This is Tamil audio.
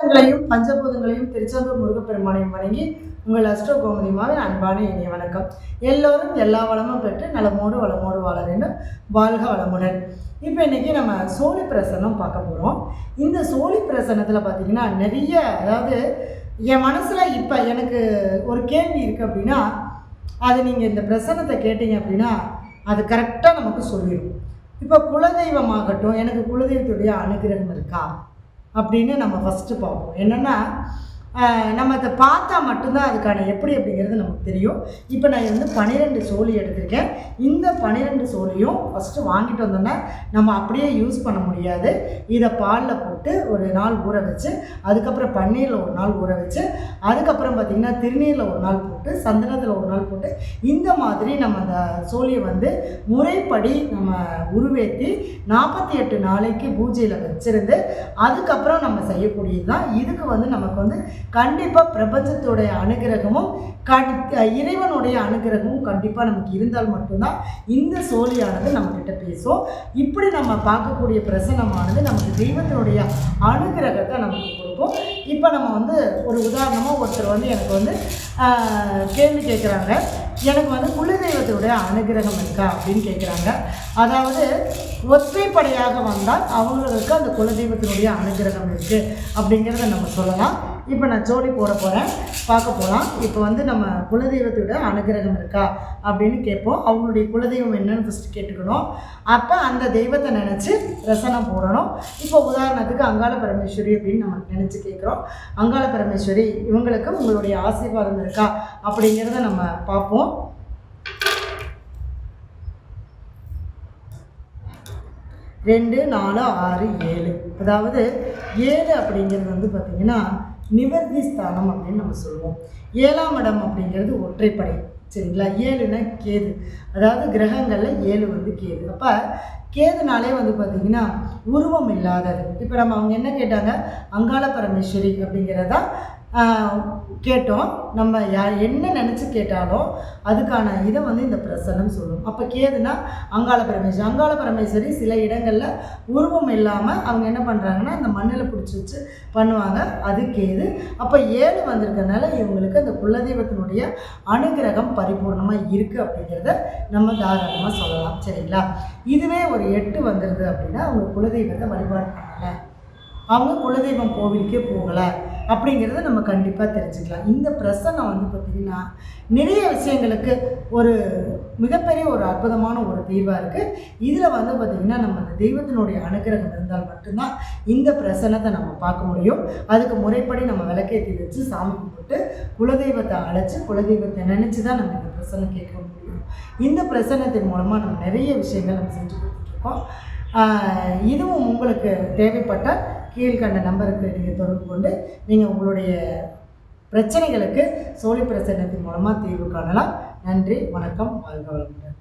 உங்களையும் பஞ்சபூதங்களையும் திருச்செந்தூர் முருகப்பெருமானையும் வணங்கி உங்கள் அஷ்டோ கோமதிமாவின் அன்பான இனிய வணக்கம். எல்லோரும் எல்லா வளமும் பெற்று நலமோடு வளமோடு வாழ வேண்டும். வாழ்க வளமுடன். இப்போ இன்றைக்கி நம்ம சோழி பிரசனம் பார்க்க போகிறோம் இந்த சோழி பிரசனத்தில் பார்த்திங்கன்னா நிறைய அதாவது என் மனசில் இப்போ எனக்கு ஒரு கேள்வி இருக்குது அப்படின்னா அது நீங்கள் இந்த பிரசனத்தை கேட்டீங்க அப்படின்னா அது கரெக்டாக நமக்கு சொல்லிடும். இப்போ குலதெய்வமாகட்டும் எனக்கு குலதெய்வத்துடைய அனுகிரகம் இருக்கா? அப்படின்னு நம்ம ஃபஸ்ட்டு பார்ப்போம். என்னென்னா நம்ம அதை பார்த்தா மட்டும்தான் அதுக்கான எப்படி அப்படிங்கிறது நமக்கு தெரியும். இப்போ நான் வந்து பன்னிரெண்டு சோழி எடுத்திருக்கேன். இந்த பன்னிரெண்டு சோழியும் ஃபஸ்ட்டு வாங்கிட்டு வந்தோன்னா நம்ம அப்படியே யூஸ் பண்ண முடியாது. இதை பாலில் போட்டு ஒரு நாள் ஊற வச்சு அதுக்கப்புறம் பன்னீரில் ஒரு நாள் ஊற வச்சு அதுக்கப்புறம் பார்த்திங்கன்னா திருநீரில் ஒரு நாள் போட்டு சந்தனத்தில் ஒரு நாள் போட்டு இந்த மாதிரி நம்ம அந்த சோழியை வந்து முறைப்படி நம்ம உருவேற்றி நாற்பத்தி எட்டு நாளைக்கு பூஜையில் வச்சுருந்து அதுக்கப்புறம் நம்ம செய்யக்கூடியது தான் இதுக்கு வந்து நமக்கு வந்து கண்டிப்பாக பிரபஞ்சத்துடைய அனுகிரகமும் கண் இறைவனுடைய அனுகிரகமும் கண்டிப்பாக நமக்கு இருந்தால் மட்டும்தான் இந்த சோழியானது நம்மக்கிட்ட பேசும். இப்படி நம்ம பார்க்கக்கூடிய பிரசனமானது நமக்கு தெய்வத்தினுடைய அனுகிரகத்தை நமக்கு கொடுக்கும். இப்போ நம்ம வந்து ஒரு உதாரணமாக ஒருத்தர் வந்து எனக்கு வந்து கேள்வி கேட்குறாங்க எனக்கு வந்து குலதெய்வத்தினுடைய அனுகிரகம் இருக்கா அப்படின்னு கேட்குறாங்க அதாவது ஒற்றைப்படையாக வந்தால் அவங்களுக்கு அந்த குலதெய்வத்தினுடைய அனுகிரகம் இருக்குது அப்படிங்கிறத நம்ம சொல்லலாம். இப்போ நான் ஜோடி போட போகிறேன் பார்க்க போகலாம் இப்போ வந்து நம்ம குலதெய்வத்தோட அனுகிரகம் இருக்கா அப்படின்னு கேட்போம். அவங்களுடைய குலதெய்வம் என்னன்னு ஃபஸ்ட்டு கேட்டுக்கணும். அப்போ அந்த தெய்வத்தை நினச்சி ரசனம் போடணும். இப்போ உதாரணத்துக்கு அங்காள பரமேஸ்வரி அப்படின்னு நம்ம நினச்சி கேட்குறோம். அங்காள பரமேஸ்வரி இவங்களுக்கு உங்களுடைய ஆசீர்வாதம் இருக்கா அப்படிங்கிறத நம்ம பார்ப்போம். ரெண்டு நாலு ஆறு ஏழு. அதாவது ஏழு அப்படிங்கிறது வந்து பார்த்திங்கன்னா நிவர்த்தி ஸ்தானம் அப்படின்னு நம்ம சொல்லுவோம். ஏழாம் இடம் அப்படிங்கிறது ஒற்றைப்படை சரிங்களா? ஏழுனா கேது. அதாவது கிரகங்களில் ஏழு வந்து கேது. அப்போ கேதுனாலே வந்து பார்த்திங்கன்னா உருவம் இல்லாதது. இப்போ நம்ம அவங்க என்ன கேட்டாங்க? அங்காள பரமேஸ்வரி அப்படிங்கிறதா கேட்டோம். நம்ம யார் என்ன நினச்சி கேட்டாலும் அதுக்கான இதை வந்து இந்த பிரசனம் சொல்லும். அப்போ கேதுனா அங்காள பரமேஸ்வரி. அங்காள பரமேஸ்வரி சில இடங்களில் உருவம் இல்லாமல் அவங்க என்ன பண்ணுறாங்கன்னா அந்த மண்ணில் பிடிச்சி வச்சு பண்ணுவாங்க. அது கேது. அப்போ ஏழு வந்திருக்கனால இவங்களுக்கு அந்த குலதெய்வத்தினுடைய அனுகிரகம் பரிபூர்ணமாக இருக்குது அப்படிங்கிறத நம்ம தாராளமாக சொல்லலாம். சரிங்களா? இதுவே ஒரு எட்டு வந்துடுது அப்படின்னா அவங்க குலதெய்வத்தை வழிபாடு பண்ணலை. அவங்க குலதெய்வம் கோவிலுக்கே போகலை. அப்படிங்கிறத நம்ம கண்டிப்பாக தெரிஞ்சுக்கலாம். இந்த பிரசனம் வந்து பார்த்திங்கன்னா நிறைய விஷயங்களுக்கு ஒரு மிகப்பெரிய ஒரு அற்புதமான ஒரு தீர்வாக இருக்குது இதில் வந்து பார்த்திங்கன்னா நம்ம அந்த தெய்வத்தினுடைய அனுகிரகம் இருந்தால் மட்டும்தான் இந்த பிரசனத்தை நம்ம பார்க்க முடியும். அதுக்கு முறைப்படி நம்ம விளக்கேற்றி வச்சு சாமி கும்பிட்டு குலதெய்வத்தை அழைச்சி குலதெய்வத்தை நினச்சி தான் நம்ம இந்த பிரசனம் கேட்க முடியும். இந்த பிரசனத்தின் மூலமாக நம்ம நிறைய விஷயங்கள் நம்ம செஞ்சு கொடுத்துட்ருக்கோம் இதுவும் உங்களுக்கு தேவைப்பட்டால் கீழ்கண்ட நம்பருக்கு நீங்கள் தொடர்பு கொண்டு நீங்கள் உங்களுடைய பிரச்சனைகளுக்கு சோழி பிரசன்னத்தின் மூலமாக தீர்வு காணலாம். நன்றி வணக்கம் வாழ்க வளமுடன்.